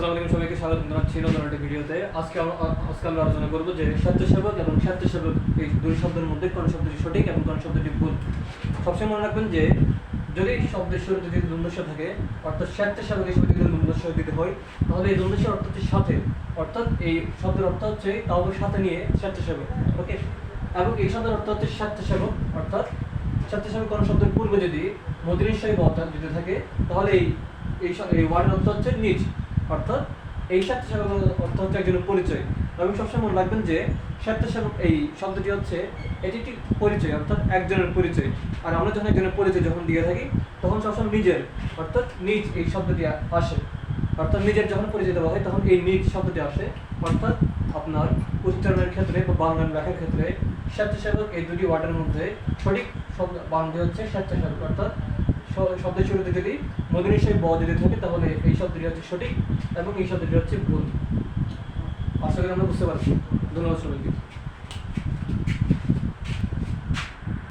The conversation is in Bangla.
আসসালামু আলাইকুম সবাইকে স্বাগত জানাচ্ছি নতুন একটা ভিডিওতে। আজকে আজকে আমরা আলোচনা করব যে স্বেচ্ছাসেবক এবং স্বেচ্ছাসেবক এই দুই শব্দের মধ্যে কোন শব্দটি সঠিক এবং কোন শব্দটি ভুল। সবসময় মনে রাখবেন যে, যদি শব্দের শুরুতে যদি দ্বন্দ্বস্ব থাকে, অর্থাৎ স্বেচ্ছাসেবক হিসেবে যদি দ্বন্দ্বস্ব দিতে হয়, তাহলে এই দ্বন্দ্বস্বের অর্থ সাথে। অর্থাৎ এই শব্দের অর্থ হচ্ছে কাউকে সাথে নিয়ে স্বেচ্ছাসেবক ওকে এবং এই শব্দের অর্থ হচ্ছে স্বেচ্ছাসেবক, অর্থাৎ স্বেচ্ছাসেবক কোনো শব্দের পূর্বে যদি মদিনীশ্বরী বর্তমান যদি থাকে, তাহলে এই এই ওয়ার্ডের অর্থ হচ্ছে নিজ। অর্থাৎ এই স্বেচ্ছাসেবক অর্থ হচ্ছে একজনের পরিচয়। এবং সবসময় মনে রাখবেন যে স্বেচ্ছাসেবক এই শব্দটি হচ্ছে, এটি একটি পরিচয়, অর্থাৎ একজনের পরিচয়। আর আমরা যখন একজনের পরিচয় যখন দিয়ে থাকি, তখন সবসময় নিজের, অর্থাৎ নিজ এই শব্দটি আসে। অর্থাৎ নিজের যখন পরিচয় দেওয়া হয়, তখন এই নিজ শব্দটি আসে। অর্থাৎ আপনার উচ্চারণের ক্ষেত্রে বা বাংলা লেখার ক্ষেত্রে স্বেচ্ছাসেবক এই দুটি ওয়ার্ডের মধ্যে সঠিক শব্দ বাংলা হচ্ছে স্বেচ্ছাসেবক, অর্থাৎ শব্দের শুরুতে যদি মদিনী সেই ব যদি থাকে, তাহলে এই শব্দটি হচ্ছে সঠিক এবং এই শব্দটি হচ্ছে ভুল আশা করি আমরা বুঝতে পারছি। ধন্যবাদ সবাইকে।